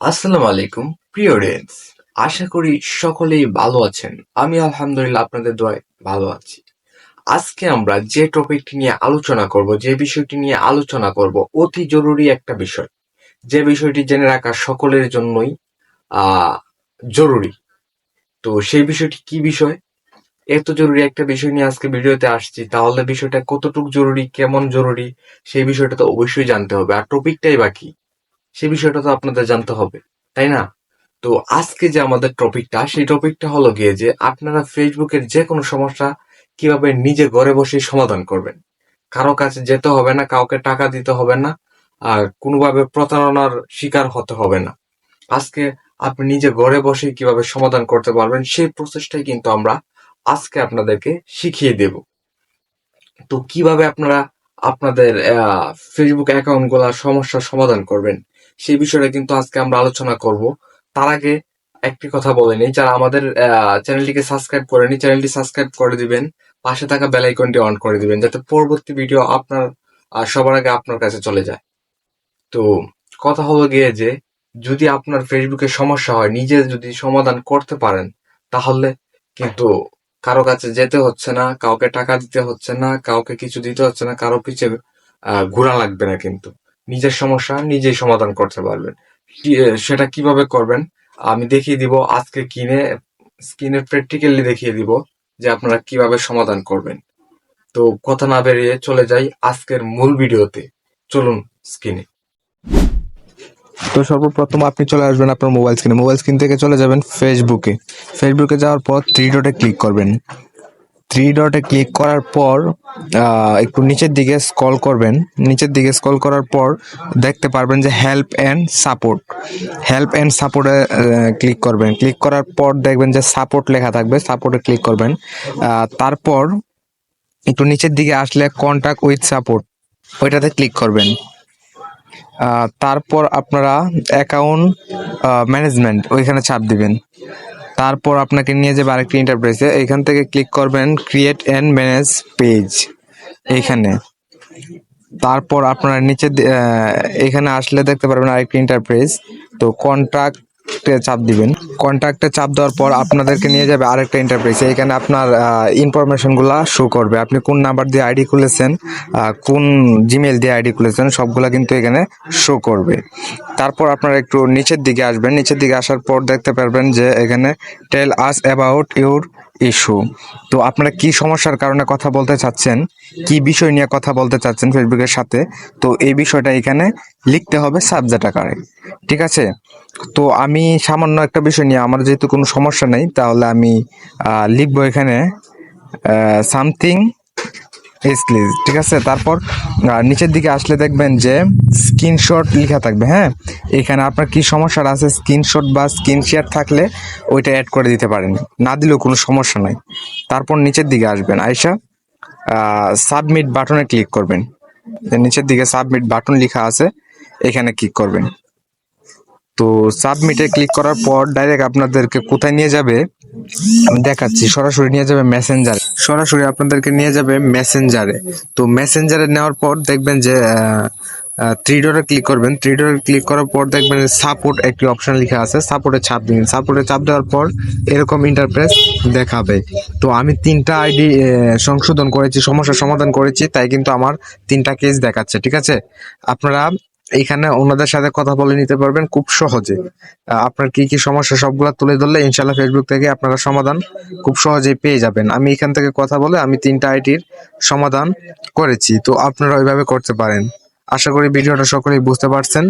আসসালামু আলাইকুম, প্রিয় অডিয়েন্স আশা করি সকলেই ভালো আছেন। আমি আলহামদুলিল্লাহ আপনাদের দোয়ায় ভালো আছি। আজকে আমরা যে টপিকটি নিয়ে আলোচনা করব, যে বিষয়টি নিয়ে আলোচনা করব, অতি জরুরি একটা বিষয়। যে বিষয়টি জেনে রাখা সকলের জন্যই জরুরি। তো সেই বিষয়টি কি বিষয়? এত জরুরি একটা বিষয় নিয়ে আজকে ভিডিওতে আসছি। তাহলে বিষয়টা কতটুকু জরুরি, কেমন জরুরি, সেই বিষয়টা তো অবশ্যই জানতে হবে। আর টপিকটাই বাকি সেই বিষয়টা তো আপনাদের জানতে হবে, তাই না? তো আজকে যে আমাদের টপিকটা, সেই টপিকটা হলো গিয়ে যে আপনারা ফেসবুকের যে কোনো সমস্যা কীভাবে নিজে ঘরে বসে সমাধান করবেন। কারও কাছে যেতে হবে না, কাউকে টাকা দিতে হবে না, আর কোনোভাবে প্রতারণার শিকার হতে হবে না। আজকে আপনি নিজে ঘরে বসে কীভাবে সমাধান করতে পারবেন, সেই প্রসেসটাই কিন্তু আমরা আজকে আপনাদেরকে শিখিয়ে দেব। তো কীভাবে আপনারা আপনাদের ফেসবুক অ্যাকাউন্টগুলা সমস্যার সমাধান করবেন সেই বিষয়টা কিন্তু আজকে আমরা আলোচনা করব। তার আগে একটি কথা বলে নিই যারা আমাদের চ্যানেলটিকে সাবস্ক্রাইব করেনি চ্যানেলটি সাবস্ক্রাইব করে দিবেন পাশে থাকা বেল আইকনটি অন করে দিবেন যাতে পরবর্তী ভিডিও আপনার সবার আগে আপনার কাছে চলে যায়। তো কথা হলো গিয়ে যে যদি আপনার ফেসবুকে সমস্যা হয় নিজে যদি সমাধান করতে পারেন তাহলে কিন্তু কারও কাছে যেতে হচ্ছে না কাউকে টাকা দিতে হচ্ছে না কাউকে কিছু দিতে হচ্ছে না কারও পিছে আহ, ঘোরা লাগবে না কিন্তু। নিজের সমস্যা নিজেই সমাধান করতে পারবেন। সেটা কীভাবে করবেন? আমি দেখিয়ে দিব, আজকে কিনে স্ক্রিনে প্র্যাকটিক্যালি দেখিয়ে দিব যে আপনারা কীভাবে সমাধান করবেন। তো কথা না বেরিয়ে চলে যাই আজকের মূল ভিডিওতে। চলুন স্ক্রিনে তো সর্বপ্রথম আপনি চলে আসবেন আপনার মোবাইল স্ক্রিনে। মোবাইল স্ক্রিন থেকে চলে যাবেন ফেসবুকে ফেসবুকে যাওয়ার পর থ্রি ডটে ক্লিক করবেন। থ্রি ডটে ক্লিক করার পর একটু নিচের দিকে স্কল করবেন। নিচের দিকে স্ক্রল করার পর দেখতে পারবেন যে help and support help and সাপোর্টে ক্লিক করবেন। ক্লিক করার পর দেখবেন যে সাপোর্ট লেখা থাকবে। সাপোর্টে ক্লিক করবেন। তারপর একটু নিচের দিকে আসলে কন্ট্যাক্ট উইথ সাপোর্ট ওইটাতে ক্লিক করবেন। তারপর আপনারা অ্যাকাউন্ট ম্যানেজমেন্ট ওইখানে চাপ দিবেন। তারপর আপনাকে নিয়ে যাবে আরেকটি ইন্টারপ্রাইজে এখান থেকে ক্লিক করবেন ক্রিয়েট অ্যান্ড ম্যানেজ পেজ এইখানে তারপর আপনারা নিচে এখানে আসলে দেখতে পারবেন আরেকটি ইন্টারপ্রাইজ তো কন্ট্রাক্টে চাপ দিবেন। কন্ট্রাক্টে চাপ দেওয়ার পর আপনাদেরকে নিয়ে যাবে আরেকটা ইন্টারপ্রাইজ এখানে আপনার ইনফরমেশনগুলো শো করবে। আপনি কোন নাম্বার দিয়ে আইডি খুলেছেন কোন জিমেল দিয়ে আইডি খুলেছেন, সবগুলো কিন্তু এখানে শো করবে। তারপর আপনারা একটু নিচের দিকে আসবেন। নিচের দিকে আসার পর দেখতে পারবেন যে এখানে tell us about your issue তো আপনারা কি সমস্যার কারণে কথা বলতে চাচ্ছেন? কি বিষয় নিয়ে কথা বলতে চাচ্ছেন ফেসবুকের সাথে? তো এই বিষয়টা এখানে লিখতে হবে সাবজেক্ট আকারে। ঠিক আছে? তো আমি সামান্য একটা বিষয় নিয়ে, আমার যেহেতু কোনো সমস্যা নেই, তাহলে আমি লিখব এখানে সামথিং এসক্লিজ ঠিক আছে? তারপর নিচের দিকে আসলে দেখবেন যে স্ক্রিনশট লেখা থাকবে হ্যাঁ? এখানে আপনার কি সমস্যা আছে স্ক্রিনশট বা স্ক্রিন শেয়ার থাকলে ওইটা অ্যাড করে দিতে পারেন। না দিলেও কোনো সমস্যা নাই। তারপর নিচের দিকে আসবেন আয়সা সাবমিট বাটনে ক্লিক করবেন। নিচের দিকে সাবমিট বাটন লেখা আছে, এখানে ক্লিক করবেন। তো সাবমিটে ক্লিক করার পর ডাইরেক্ট আপনাদেরকে কোথায় নিয়ে যাবে? আমি দেখাচ্ছি, সরাসরি নিয়ে যাবে মেসেঞ্জার সরাসরি আপনাদেরকে নিয়ে যাবে মেসেঞ্জারে তো মেসেঞ্জারে নেওয়ার পর দেখবেন যে থ্রি ক্লিক করবেন। থ্রি ক্লিক করার পর দেখবেন সাপোর্ট একটি অপশন লেখা আছে সাপোর্টে চাপ দিন সাপোর্টে চাপ দেওয়ার পর এরকম ইন্টারপ্রেস দেখাবে। তো আমি তিনটা আইডি সংশোধন করেছি, সমস্যার সমাধান করেছি, তাই কিন্তু আমার তিনটা কেস দেখাচ্ছে, ঠিক আছে? আপনারা এখানে ওনাদের সাথে কথা বলে নিতে পারবেন খুব সহজে। আপনার কি কি সমস্যা সবগুলো তুলে ধরলে ইনশাল্লাহ ফেসবুক থেকে আপনারা সমাধান খুব সহজেই পেয়ে যাবেন। আমি এখান থেকে কথা বলে আমি তিনটা আইটির সমাধান করেছি। তো আপনারা ওইভাবে করতে পারেন। আশা করি ভিডিওটা সকলেই বুঝতে পারছেন।